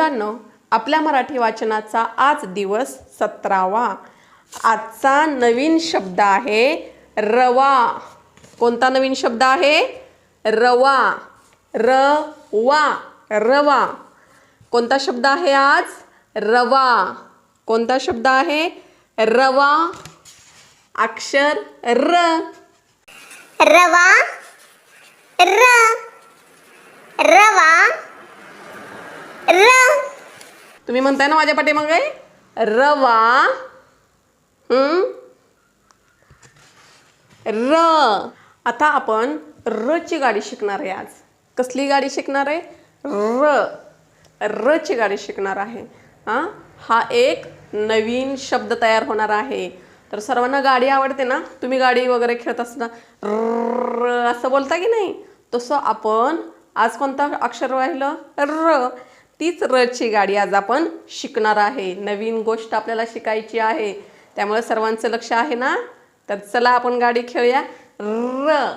मुलांनो आपल्या मराठी वाचनाचा आज दिवस सतरावा. आजचा नवीन शब्द आहे रवा. कोणता नवीन शब्द आहे? रवा. र वा रवा. कोणता शब्द आहे आज? रवा. कोणता शब्द आहे? रवा. अक्षर र. रवा. र. रवा. तुम्ही म्हणताय ना माझ्या पाठीमागे रवा. र. आता आपण र ची गाडी शिकणार आहे आज. कसली गाडी शिकणार आहे? र. र ची गाडी शिकणार आहे. हा? हा एक नवीन शब्द तयार होणार आहे. तर सर्वांना गाडी आवडते ना? तुम्ही गाडी वगैरे खेळत असताना र असं बोलता की नाही? तसं आपण आज कोणता अक्षर राहिलं? र. तीच र गाडी आज आपण शिकणार आहे. नवीन गोष्ट आपल्याला शिकायची आहे. त्यामुळे सर्वांचं लक्ष आहे ना? तर चला आपण गाडी खेळूया. र.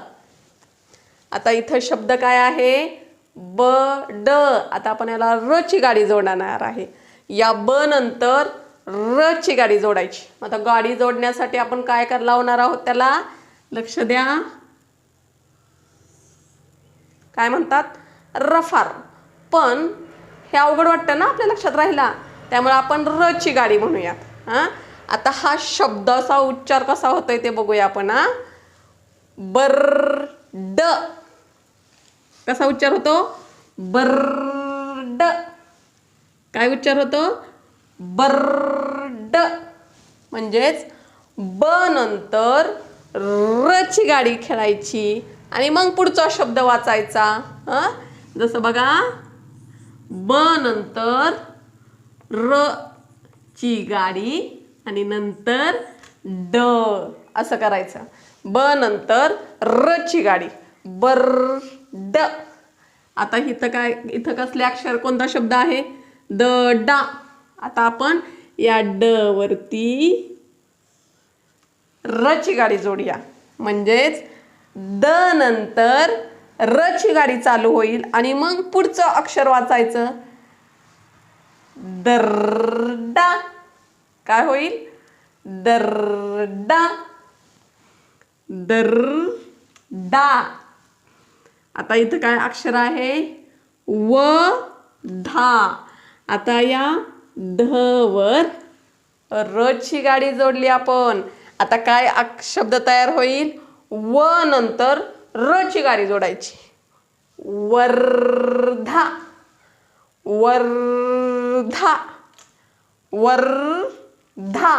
आता इथं शब्द काय आहे? ब ड. आता आपण याला रची गाडी जोडणार आहे. या ब नंतर रची गाडी जोडायची. आता गाडी जोडण्यासाठी आपण काय कर लावणार आहोत त्याला? लक्ष द्या. काय म्हणतात? रफार. पण हे अवघड वाटतं ना आपल्या लक्षात राहिला. त्यामुळे आपण र ची गाडी म्हणूयात. हां? आता हा शब्दाचा उच्चार कसा होतोय ते बघूया आपण हा? ड. कसा उच्चार होतो? बर्ड काय उच्चार होतो? बर्ड म्हणजेच ब नंतर र ची गाडी खेळायची. आणि मग पुढचा शब्द वाचायचा. हं? जसं बघा ब नंतर र ची गाडी आणि नंतर ड. असं करायचं. ब नंतर र ची गाडी. बर ड. आता इथं काय इथं कसले अक्षर कोणता शब्द आहे? द डा. आता आपण या ड वरती र ची गाडी जोडूया. म्हणजेच द नंतर र ची गाडी चालू होईल आणि मग पुढचं अक्षर वाचायचं. दर्डा. काय होईल? दर्डा. दर्डा. आता इथं काय अक्षर आहे? व धा. आता या ध वर र ची गाडी जोडली आपण. आता काय अक्ष शब्द तयार होईल? व नंतर र ची गाडी जोडायची. वर्धा. वर्धा. वर्धा.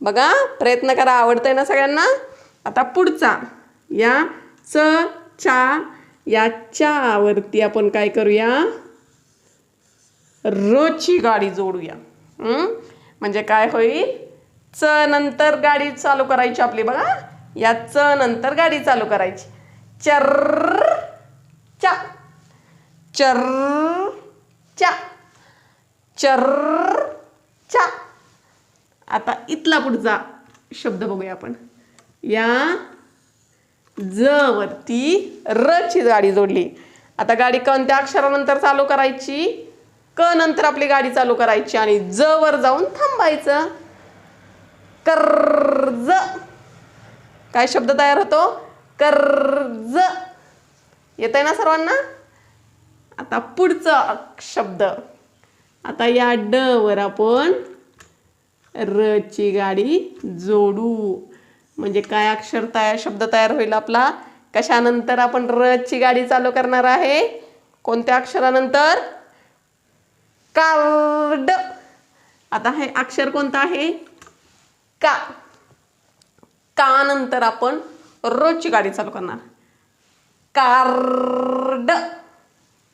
बघा प्रयत्न करा. आवडतंय ना सगळ्यांना? आता पुढचा. या च चा याच्यावरती आपण काय करूया? रची गाडी जोडूया. म्हणजे काय होईल? च नंतर गाडी चालू करायची आपली. बघा. या च नंतर गाडी चालू करायची. चर चा. चर चा. चर चा. आता इथला पुढचा शब्द बघूया आपण. या ज वरती र ची गाडी जोडली. आता गाडी कोणत्या अक्षरानंतर चालू करायची? क नंतर आपली गाडी चालू करायची आणि ज वर जाऊन थांबायचं. कर्ज काय शब्द तयार होतो? कर्ज. येत आहे ना सर्वांना? आता पुढचा शब्द. आता या ड वर आपण र ची गाडी जोडू. म्हणजे काय अक्षर तयार शब्द तयार होईल आपला? कशानंतर आपण र ची गाडी चालू करणार आहे? कोणत्या अक्षरानंतर? कार्ड. आता हे अक्षर कोणतं आहे? का. का नंतर आपण रोजची गाडी चालू करणार. कार्ड.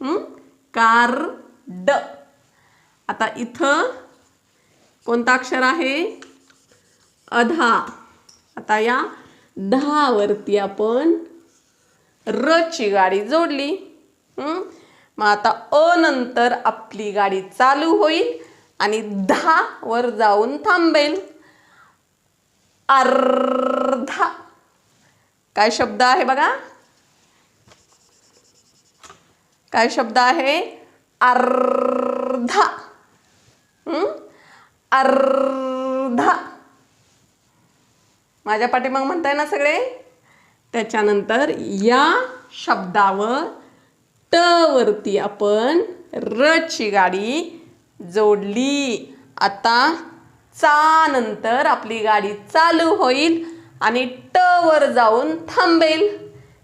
हं? कार्ड. आता इथं कोणता अक्षर आहे? अधा. आता या दहावरती आपण रची गाडी जोडली. मग आता अ नंतर आपली गाडी चालू होईल आणि दहा वर जाऊन थांबेल. अर्धा. काय शब्द आहे बघा? काय शब्द आहे? अर्धा. अर्धा. माझ्या पाठीमाग म्हणताय ना सगळे? त्याच्यानंतर या शब्दावर ट वरती आपण रची गाडी जोडली. आता चा नंतर आपली गाडी चालू होईल आणि ट वर जाऊन थांबेल.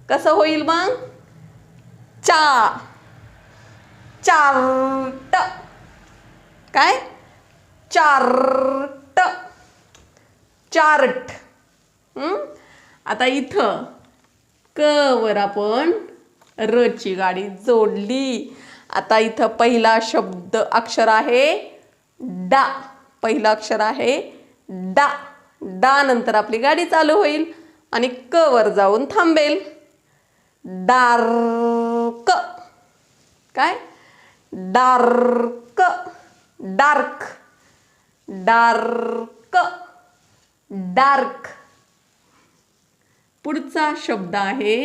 कसं होईल मग? चा. चार्ट काय? चार्ट. चार्ट आता इथं क वर आपण र ची गाडी जोडली. आता इथं पहिला शब्द अक्षर आहे डा. पहिलं अक्षर आहे डा. डा नंतर आपली गाडी चालू होईल आणि क वर जाऊन थांबेल. डार्क. काय? डार्क. डार्क. डार्क. डार्क. पुढचा शब्द आहे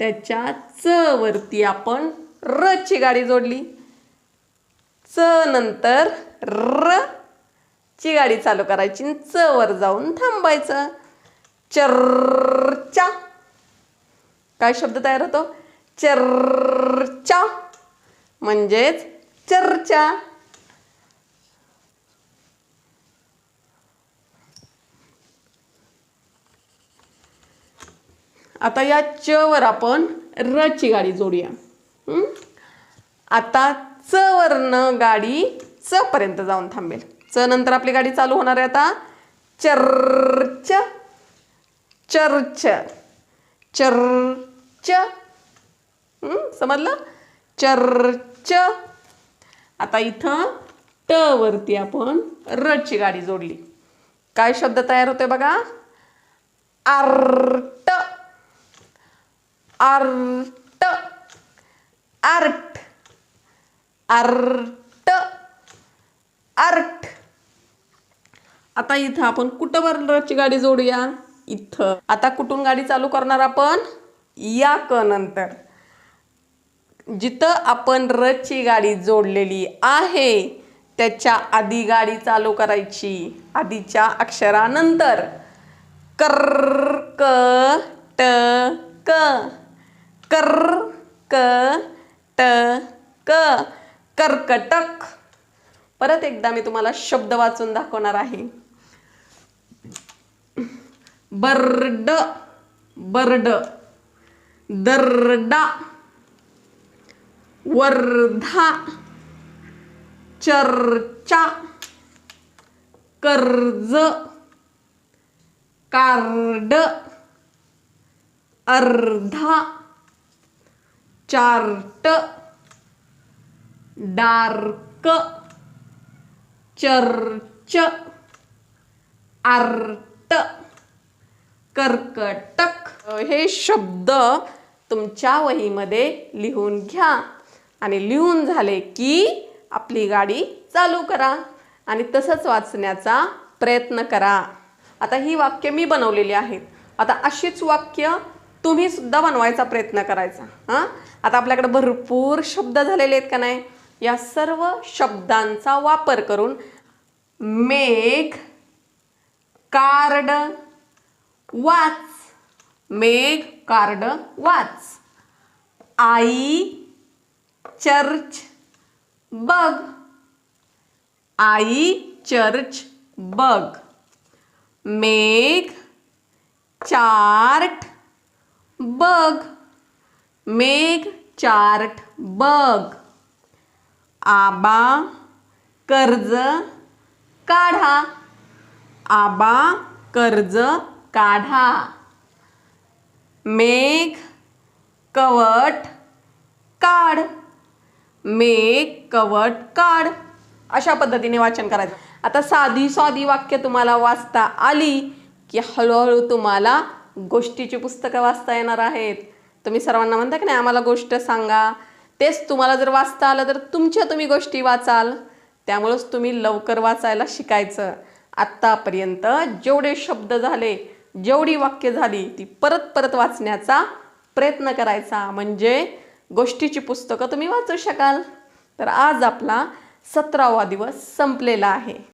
त्याच्या च वरती आपण र ची गाडी जोडली. च नंतर र ची गाडी चालू करायची च वर जाऊन थांबायचं. चर्चा काय शब्द तयार होतो चर्चा म्हणजेच चर्चा आता या च वर आपण र ची गाडी जोडूया आता च वरनं गाडी च पर्यंत जाऊन थांबेल. च नंतर आपली गाडी चालू होणार आहे आता. Church church church. समजलं? चर्च. आता इथं ट वरती आपण रची गाडी जोडली. काय शब्द तयार होते बघा? Art. Art. Art. Art. Art. आता इथं आपण कुठं वरची गाडी जोडूया? इथं. आता कुठून गाडी चालू करणार आपण? या क नंतर जिथं आपण रची गाडी जोडलेली आहे त्याच्या आधी गाडी चालू करायची. आधीच्या अक्षरानंतर. कर क ट क. कर क ट क. कर्कटक. परत एकदा मी तुम्हाला शब्द वाचून दाखवणार आहे. बर्ड बर्ड दरडा वर्धा चर्चा कर्ज कार्ड अर्धा चार्ट डार्क चर्च आर्ट कर्कटक. हे शब्द तुमच्या वहीमध्ये लिहून घ्या. आणि लिहून झाले की आपली गाडी चालू करा आणि तसंच वाचण्याचा प्रयत्न करा. आता ही वाक्य मी बनवलेली आहेत आता अशीच वाक्य तुम्ही सुद्धा बनवायचा प्रयत्न करायचा. हां? आता आपल्याकडे भरपूर शब्द झालेले आहेत का नाही? या सर्व शब्दांचा वापर करून मेघ कार्ड वाच. मेघ कार्ड वाच. आई चर्च बघ. आई चर्च बघ. मेघ चार्ट बघ. मेघ चार्ट बघ. आबा कर्ज काढा. आबा कर्ज काढा. मेघ कवट काढ. मेघ कवट काढ. अशा पद्धतीने वाचन करायचं. आता साधी साधी वाक्य तुम्हाला वाचता आली की हळूहळू तुम्हाला गोष्टीची पुस्तकं वाचता येणार आहेत. तुम्ही सर्वांना म्हणता की नाही आम्हाला गोष्ट सांगा. तेच तुम्हाला जर वाचता आलं तर तुमच्या तुम्ही गोष्टी वाचाल. त्यामुळंच तुम्ही लवकर वाचायला शिकायचं. आत्तापर्यंत जेवढे शब्द झाले जेवढी वाक्य झाली ती परत परत वाचण्याचा प्रयत्न करायचा. म्हणजे गोष्टीची पुस्तकं तुम्ही वाचू शकाल. तर आज आपला सतरावा दिवस संपलेला आहे.